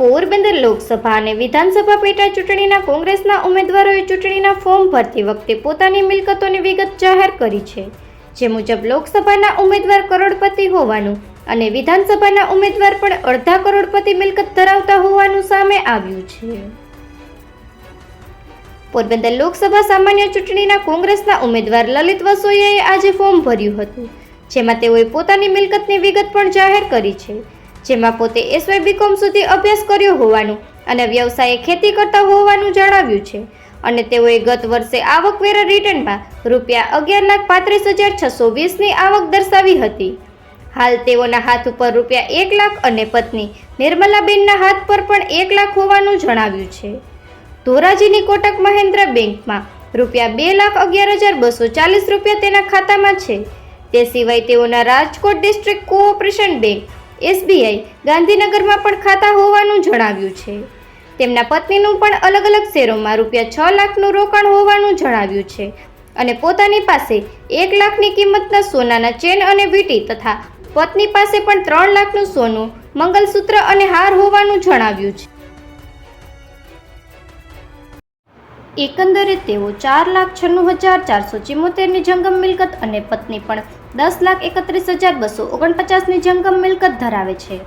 પોરબંદર લોકસભા અને વિધાનસભા પેટા ચૂંટણીના કોંગ્રેસના ઉમેદવારોએ ચૂંટણીના ફોર્મ ભરતી વખતે પોતાની મિલકતોની વિગત જાહેર કરી છે, જે મુજબ લોકસભાના ઉમેદવાર કરોડપતિ હોવાનું અને વિધાનસભાના ઉમેદવાર પણ અડધા કરોડપતિ મિલકત ધરાવતા હોવાનું સામે આવ્યું છે. પોરબંદર લોકસભા સામાન્ય ચૂંટણીના કોંગ્રેસના ઉમેદવાર લલિત વસોયાએ આજે ફોર્મ ભર્યું હતું, જેમાં તેઓએ પોતાની મિલકતની વિગત પણ જાહેર કરી છે જેમાં પોતે એસવાય બીકોમ સુધી અભ્યાસ કર્યો હોવાનું અને વ્યવસાયે ખેતી કરતા હોવાનું જણાવ્યું છે. અને તેઓએ ગત વર્ષે આવકવેરા રિટર્નમાં રૂપિયા અગિયાર લાખ પાંત્રીસ હજાર છસો વીસની આવક દર્શાવી હતી. હાલ તેઓના હાથ ઉપર રૂપિયા એક લાખ અને પત્ની નિર્મલાબેનના હાથ પર પણ એક લાખ હોવાનું જણાવ્યું છે. ધોરાજીની કોટક મહેન્દ્ર બેંકમાં રૂપિયા બે લાખ અગિયાર હજાર બસો ચાલીસ રૂપિયા તેના ખાતામાં છે. તે સિવાય તેઓના Rajkot district cooperation bank SBI ગાંધીનગરમાં પણ ખાતા હોવાનું જણાવ્યું છે. તેમના પત્નીનું પણ અલગ અલગ શેરોમાં રૂપિયા છ લાખનું રોકાણ હોવાનું જણાવ્યું છે અને પોતાની પાસે એક લાખની કિંમતના સોનાના ચેન અને વીંટી તથા પત્ની પાસે પણ ત્રણ લાખનું સોનું મંગલસૂત્ર અને હાર હોવાનું જણાવ્યું છે. એકંદરે તેઓ ચાર લાખ છન્નું હજાર ચારસો ચિમ્મોતેરની જંગમ મિલકત અને પત્ની પણ દસ લાખ એકત્રીસ હજાર બસો ઓગણપચાસની જંગમ મિલકત ધરાવે છે.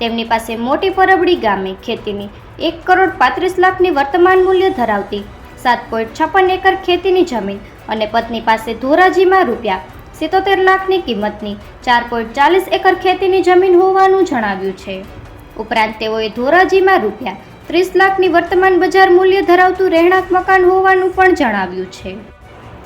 તેમની પાસે મોટી પરબડી ગામે ખેતીની એક કરોડ પાંત્રીસ લાખની વર્તમાન મૂલ્ય ધરાવતી સાત પોઈન્ટ છપ્પન એકર ખેતીની જમીન અને પત્ની પાસે ધોરાજીમાં રૂપિયા સિત્તોતેર લાખની કિંમતની ચાર પોઈન્ટ ચાલીસ એકર ખેતીની જમીન હોવાનું જણાવ્યું છે. ઉપરાંત તેઓએ ધોરાજીમાં રૂપિયા ત્રીસ લાખની વર્તમાન બજાર મૂલ્ય ધરાવતું રહેણાંક મકાન હોવાનું પણ જણાવ્યું છે.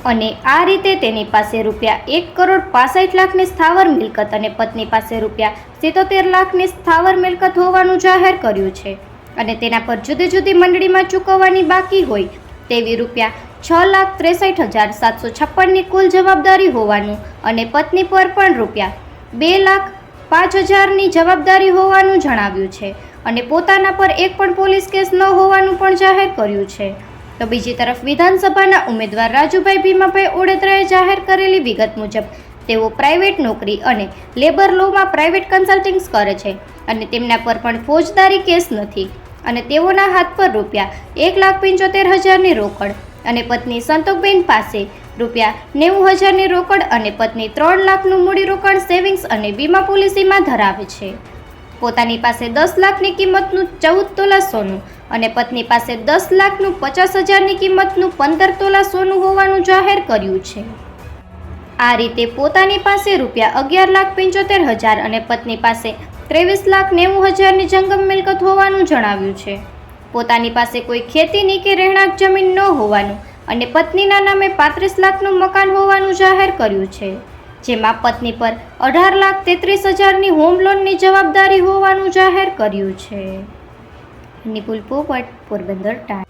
અને આ રીતે તેની પાસે રૂપિયા એક કરોડ પાસઠ લાખની સ્થાવર મિલકત અને પત્ની પાસે રૂપિયા સિત્તોતેર લાખની સ્થાવર મિલકત હોવાનું જાહેર કર્યું છે. અને તેના પર જુદી જુદી મંડળીમાં ચૂકવવાની બાકી હોય તેવી રૂપિયા છ લાખ ત્રેસઠ હજાર સાતસો છપ્પનની કુલ જવાબદારી હોવાનું અને પત્ની પર પણ રૂપિયા બે લાખ પાંચ હજારની જવાબદારી હોવાનું જણાવ્યું છે. અને પોતાના પર એક પણ પોલીસ કેસ ન હોવાનું પણ જાહેર કર્યું છે. તો બીજી તરફ વિધાનસભાના ઉમેદવાર રાજુભાઈ ભીમાભાઈ ઓડેદરાએ જાહેર કરેલી વિગત મુજબ, તેઓ પ્રાઇવેટ નોકરી અને લેબર લોમાં પ્રાઇવેટ કન્સલ્ટિંગ્સ કરે છે અને તેમના પર પણ ફોજદારી કેસ નથી. અને તેઓના હાથ પર રૂપિયા એક લાખ પંચોતેર હજારની રોકડ અને પત્ની સંતોકબેન પાસે રૂપિયા નેવું હજારની રોકડ અને પત્ની ત્રણ લાખનું મૂડીરોકાણ સેવિંગ્સ અને વીમા પોલિસીમાં ધરાવે છે. પોતાની પાસે દસ લાખની કિંમતનું ચૌદ તોલા સોનું અને પત્ની પાસે દસ લાખનું પચાસ હજારની કિંમતનું પંદર તોલા સોનું હોવાનું જાહેર કર્યું છે. આ રીતે પોતાની પાસે રૂપિયા અગિયાર લાખ પંચોતેર હજાર અને પત્ની પાસે ત્રેવીસ લાખ નેવું હજારની જંગમ મિલકત હોવાનું જણાવ્યું છે. પોતાની પાસે કોઈ ખેતીની કે રહેણાંક જમીન ન હોવાનું અને પત્નીના નામે પાંત્રીસ લાખનું મકાન હોવાનું જાહેર કર્યું છે. જેમાં પત્ની પર અઢાર લાખ તેત્રીસ હજારની હોમ લોનની જવાબદારી હોવાનું જાહેર કર્યું છે. નિપુલ પોપટ, પોરબંદર ટાઈમ